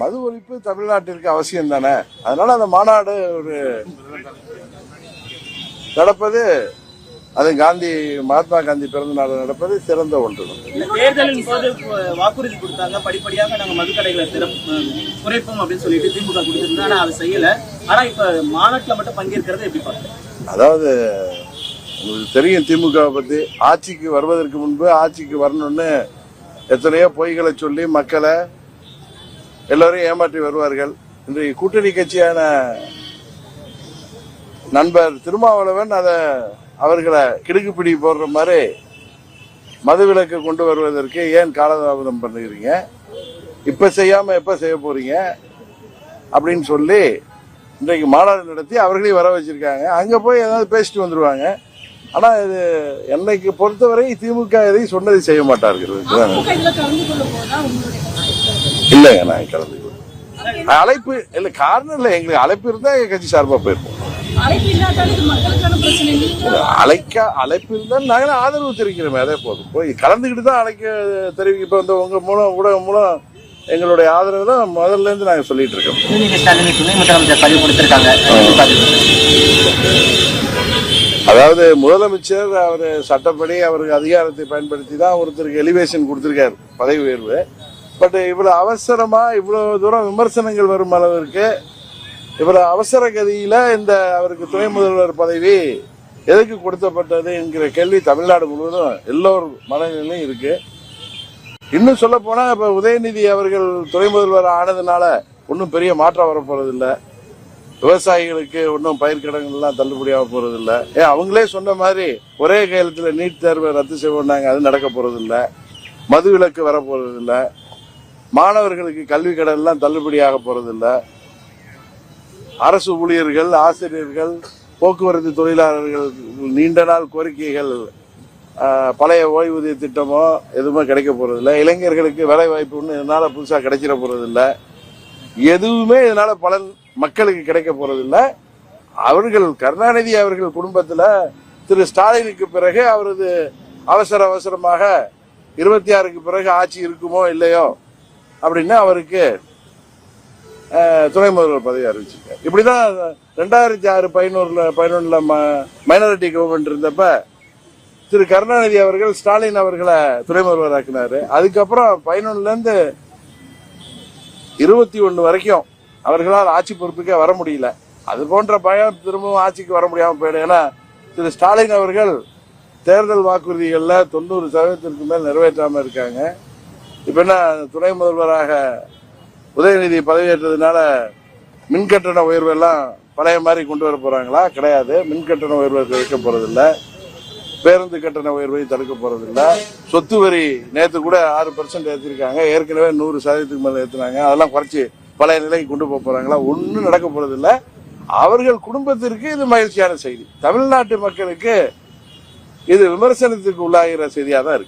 மது ஒழிப்பு தமிழ்நாட்டிற்கு அவசியம் தானே? அதனால அந்த மாநாடு ஒரு நடப்பது அது காந்தி மகாத்மா காந்தி பிறந்த நாள் நடப்பது சிறந்த ஒன்று. தேர்தலின் போது வாக்குறுதி கொடுத்தாங்க. படிப்படியாக நாங்க மதுக்கடைகளை குறைப்போம் அப்படின்னு சொல்லிட்டு திமுக கொடுத்திருந்தா ஆனா அதை செய்யல. ஆனா இப்ப மாநாட்டுல மட்டும் பங்கேற்கிறத எப்படி பாக்குறேன் அதாவது உங்களுக்கு தெரியும் திமுக பத்தி. ஆட்சிக்கு வருவதற்கு முன்பு ஆட்சிக்கு வரணும்னு எத்தனையோ பொய்களை சொல்லி மக்களை எல்லோரையும் ஏமாற்றி வருவார்கள். இன்றைய கூட்டணி கட்சியான நண்பர் திருமாவளவன் அதை அவர்களை கிடுக்குப்பிடி போடுற மாதிரி மதுவிலக்கு கொண்டு வருவதற்கு ஏன் காலதாமதம் பண்ணுகிறீங்க? இப்ப செய்யாம எப்ப செய்ய போறீங்க? அப்படின்னு சொல்லி இன்றைக்கு மாநாடு நடத்தி அவர்களையும் வர வச்சிருக்காங்க. அங்க போய் ஏதாவது பேசிட்டு வந்துருவாங்க. ஆனா இது என்னைக்கு பொறுத்தவரை திமுக எதையும் சொன்னதை செய்ய மாட்டார்கள். இல்லைங்க நான் கலந்து கொள்வேன். அழைப்பு இல்ல காரணம் இல்ல எங்களுக்கு அழைப்பு இருந்தா எங்க கட்சி சார்பா போயிருப்போம். அழைக்க அழைப்பு இருந்தால் நாங்களும் ஆதரவு தெரிவிக்கிறோமே அதே போதும். போய் கலந்துக்கிட்டு தான் அழைக்க தெரிவிக்க இப்போ வந்து உங்க மூலம் ஊடகம் மூலம் எங்களுடைய ஆதரவு தான் முதல்ல இருந்து நாங்க சொல்லிட்டு இருக்கோம். அதாவது முதலமைச்சர் அவர் சட்டப்படி அவருக்கு அதிகாரத்தை பயன்படுத்தி தான் ஒருத்தருக்கு எலிவேஷன் கொடுத்திருக்காரு பதவி உயர்வு. பட் இவ்வளோ அவசரமாக இவ்வளோ தூரம் விமர்சனங்கள் வரும் அளவிற்கு இவ்வளோ அவசர கதியில் இந்த அவருக்கு துணை முதல்வர் பதவி எதுக்கு கொடுத்தப்பட்டது என்கிற கேள்வி தமிழ்நாடு முழுவதும் எல்லோர் மனநிலையும் இருக்கு. இன்னும் சொல்ல போனால் இப்போ உதயநிதி அவர்கள் துணை முதல்வர் ஆனதுனால ஒன்றும் பெரிய மாற்றம் வரப்போறது விவசாயிகளுக்கு ஒன்றும் பயிர்க்கடன்கள்லாம் தள்ளுபடியாக போகிறதில்ல ஏன் அவங்களே சொன்ன மாதிரி ஒரே கையத்தில் நீட் தேர்வை ரத்து செய்வோம்னாங்க அது நடக்க போகிறதில்ல மது விலக்கு வர மாணவர்களுக்கு கல்வி கடன்லாம் தள்ளுபடியாக போறதில்லை. அரசு ஊழியர்கள் ஆசிரியர்கள் போக்குவரத்து தொழிலாளர்கள் நீண்ட நாள் கோரிக்கைகள் பழைய ஓய்வூதிய திட்டமோ எதுவுமே கிடைக்க போறது இளைஞர்களுக்கு வேலை வாய்ப்பு ஒன்று இதனால புதுசாக கிடைச்சிட போறது எதுவுமே இதனால பலன் மக்களுக்கு கிடைக்க போறது அவர்கள் கருணாநிதி அவர்கள் குடும்பத்தில் திரு ஸ்டாலினுக்கு பிறகு அவரது அவசர அவசரமாக இருபத்தி ஆறுக்கு பிறகு ஆட்சி இருக்குமோ இல்லையோ அப்படின்னு அவருக்கு துணை முதல்வர் பதவி அறிவிச்சிருக்காரு. இப்படிதான் ரெண்டாயிரத்தி ஆறு பதினோருல பதினொன்றுல மைனாரிட்டி கவர்மெண்ட் இருந்தப்ப திரு கருணாநிதி அவர்கள் ஸ்டாலின் அவர்களை துணை முதல்வர் ஆக்கினாரு. அதுக்கப்புறம் பதினொன்னுல இருந்து இருபத்தி ஒன்று வரைக்கும் அவர்களால் ஆட்சி பொறுப்புக்கே வர முடியல. அது போன்ற பயம் திரும்பவும் ஆட்சிக்கு வர முடியாமல் போயிடும். ஏன்னா திரு ஸ்டாலின் அவர்கள் தேர்தல் வாக்குறுதிகளில் தொண்ணூறு சதவீதத்திற்கு மேல் நிறைவேற்றாமல் இருக்காங்க. இப்ப என்ன துணை முதல்வராக உதயநிதி பதவியேற்றதுனால மின் கட்டண உயர்வு எல்லாம் பழைய மாதிரி கொண்டு வர போறாங்களா? கிடையாது. மின் கட்டண உயர்வை தடுக்க போறதில்ல. பேருந்து கட்டண உயர்வை தடுக்க போறதில்ல. சொத்து வரி நேற்று கூட ஆறு பர்சன்ட் ஏற்றிருக்காங்க ஏற்கனவே நூறு சதவீதத்துக்கு மேலே ஏற்றினாங்க அதெல்லாம் குறைச்சி பழைய நிலைக்கு கொண்டு போக போறாங்களா? ஒன்றும் நடக்க போறதில்ல. அவர்கள் குடும்பத்திற்கு இது மகிழ்ச்சியான செய்தி. தமிழ்நாட்டு மக்களுக்கு இது விமர்சனத்துக்கு உள்ளாகிற செய்தியாக தான் இருக்கு.